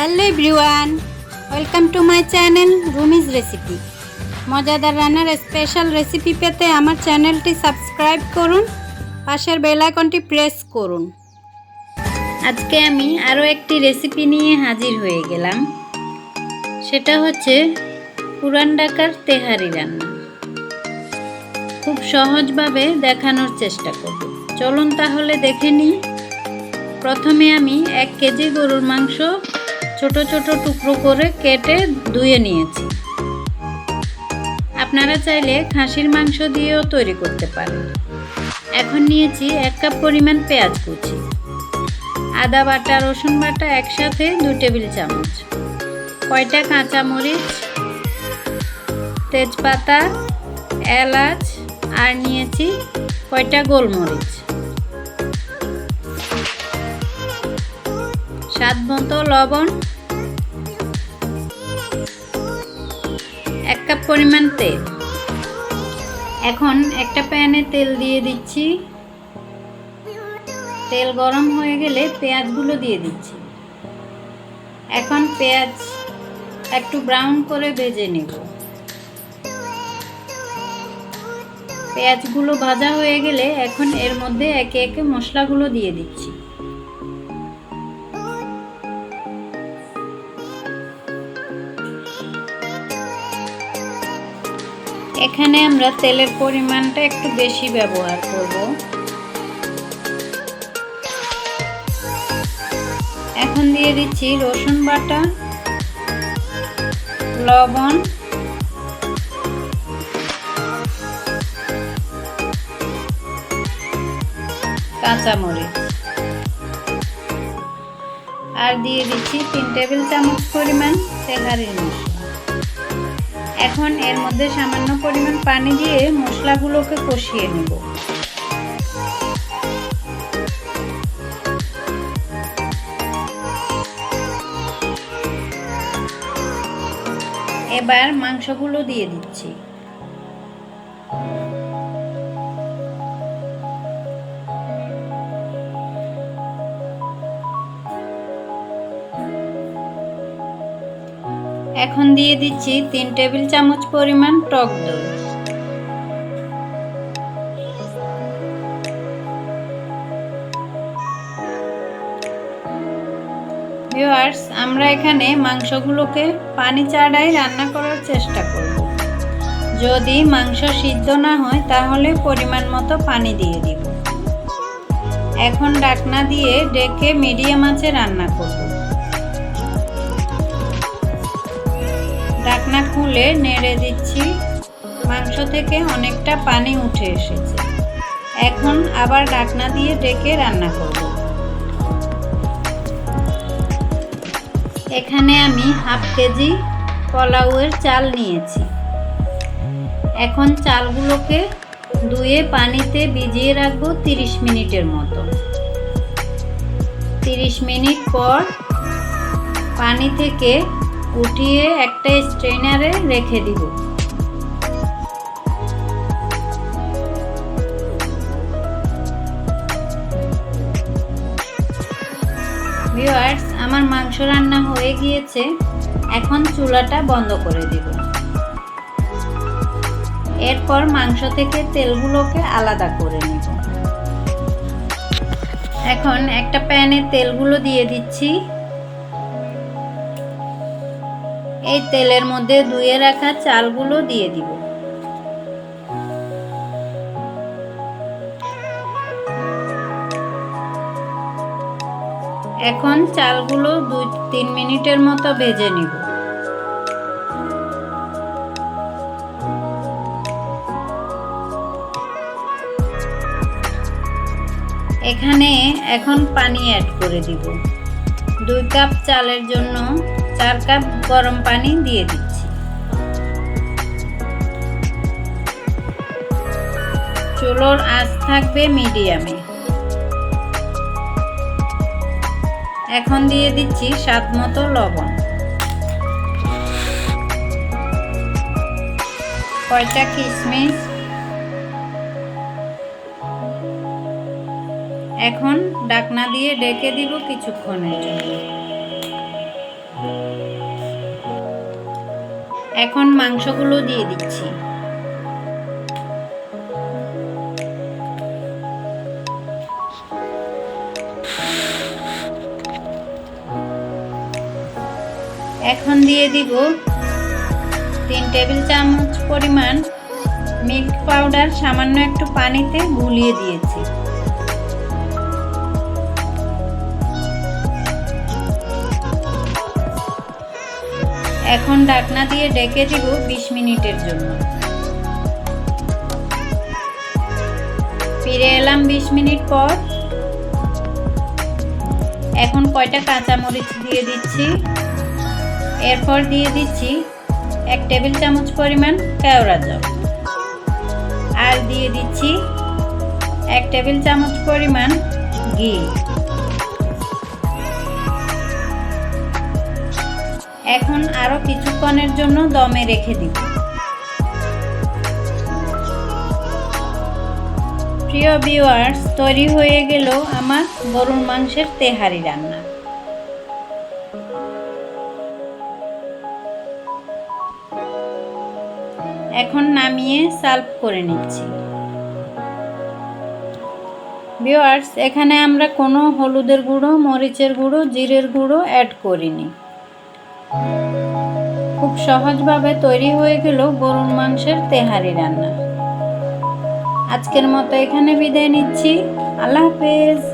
Hello everyone welcome to my channel Rumi's recipe মজাদার রান্নার special recipe পেতে আমার চ্যানেলটি সাবস্ক্রাইব করুন, পাশের বেল আইকনটি প্রেস করুন। আজকে আমি আরও একটি রেসিপি নিয়ে হাজির হয়ে গেলাম। সেটা হচ্ছে পুরান ডাকার তেহারি রান্না। খুব সহজভাবে দেখানোর চেষ্টা করব। চলুন তাহলে দেখে নিই। প্রথমে আমি এক কেজি গরুর মাংস ছোট ছোট টুকরো করে কেটে ধুয়ে নিয়েছি। আপনারা চাইলে খাসির মাংস দিয়েও তৈরি করতে পারেন। এখন নিয়েছি এক কাপ পরিমাণ পেঁয়াজ কুচি, আদা বাটা, রসুন বাটা একসাথে দু টেবিল চামচ, কয়টা কাঁচামরিচ, তেজপাতা, এলাচ, আর নিয়েছি কয়টা গোলমরিচ। স্বাদ মতো লবণ এক কাপ পরিমাণ তেল। এখন একটা প্যানে তেল দিয়ে দিচ্ছি। তেল গরম হয়ে গেলে পেঁয়াজগুলো দিয়ে দিচ্ছি। এখন পেঁয়াজ একটু ব্রাউন করে ভেজে নেব। পেঁয়াজগুলো ভাজা হয়ে গেলে এখন এর মধ্যে একে একে মশলাগুলো দিয়ে দিচ্ছি। এখানে আমরা তেলের পরিমাণটা একটু বেশি ব্যবহার করব। এখন দিয়ে দিচ্ছি রসুন বাটা, লবণ, কাঁচামরিচ। আর দিয়ে দিচ্ছি তিন টেবিল চামচ পরিমাণ তেহারির মশলা। এখন এর মধ্যে সামান্য পরিমাণ পানি দিয়ে মশলাগুলোকে কষিয়ে নেব। এবার মাংসগুলো দিয়ে দিচ্ছি। এখন দিয়ে দিচ্ছি তিন টেবিল চামচ পরিমাণ টক দই। ভিউয়ার্স, আমরা এখানে মাংসগুলোকে পানি চাড়াই রান্না করার চেষ্টা করব। যদি মাংস সিদ্ধ না হয়, তাহলে পরিমাণ মতো পানি দিয়ে দিব। এখন ডাকনা দিয়ে ডেকে মিডিয়াম আঁচে রান্না করব। ঢাকনা খুলে নেড়ে দিচ্ছি। মাংস থেকে অনেকটা পানি উঠে এসেছে। এখন আবার ঢাকনা দিয়ে ডেকে রান্না করব। এখানে আমি হাফ কেজি পোলাওয়ের চাল নিয়েছি। এখন চালগুলোকে ধুয়ে পানিতে ভিজিয়ে রাখব তিরিশ মিনিটের মতো। তিরিশ মিনিট পর পানি থেকে উঠিয়ে একটা স্ট্রেনারে রেখে দিব। ভিউয়ার্স আমার মাংস রান্না হয়ে গিয়েছে। এখন চুলাটা বন্ধ করে দিব। এরপর মাংস থেকে তেলগুলোকে আলাদা করে নেব। এখন একটা প্যানে তেলগুলো দিয়ে দিচ্ছি। এই তেলের মধ্যে ধুয়ে রাখা চালগুলো দিয়ে দিব। এখন চালগুলো দুই তিন মিনিটের মতো ভেজে নিব। এখানে এখন পানি অ্যাড করে দিব। দুই কাপ চালের জন্য চার কাপ গরম পানি দিয়ে দিচ্ছি। চুলোর আঁচ থাকবে মিডিয়ামে। এখন দিয়ে দিচ্ছি স্বাদ মতো লবণ। কয়টা কিশমিশ? এখন ডাকনা দিয়ে ডেকে দিব কিছুক্ষণের জন্য। এখন মাংসগুলো দিয়ে দিচ্ছি। এখন দিয়ে দিব তিন টেবিল চামচ পরিমাণ মিল্ক পাউডার সামান্য একটু পানিতে গুলিয়ে দিয়েছি। এখন ঢাকনা দিয়ে ডেকে দিব বিশ মিনিটের জন্য। ফিরে এলাম বিশ মিনিট পর। এখন কয়টা কাঁচামরিচ দিয়ে দিচ্ছি? এরপর দিয়ে দিচ্ছি এক টেবিল চামচ পরিমাণ কেওড়া জল। আর দিয়ে দিচ্ছি এক টেবিল চামচ পরিমাণ ঘি। এখন আরও কিছুক্ষণের জন্য দমে রেখে দিব প্রিয় ভিউয়ার্স, তৈরি হয়ে গেল আমার গরুর মাংসের তেহারি রান্না। এখন নামিয়ে সার্ভ করে নিচ্ছি। ভিউয়ার্স, এখানে আমরা কোনো হলুদের গুঁড়ো, মরিচের গুঁড়ো, জিরের গুঁড়ো অ্যাড করিনি। খুব সহজভাবে তৈরি হয়ে গেল গরুর মাংসের তেহারি রান্না। আজকের মতো এখানে বিদায় নিচ্ছি। আল্লাহ হাফেজ।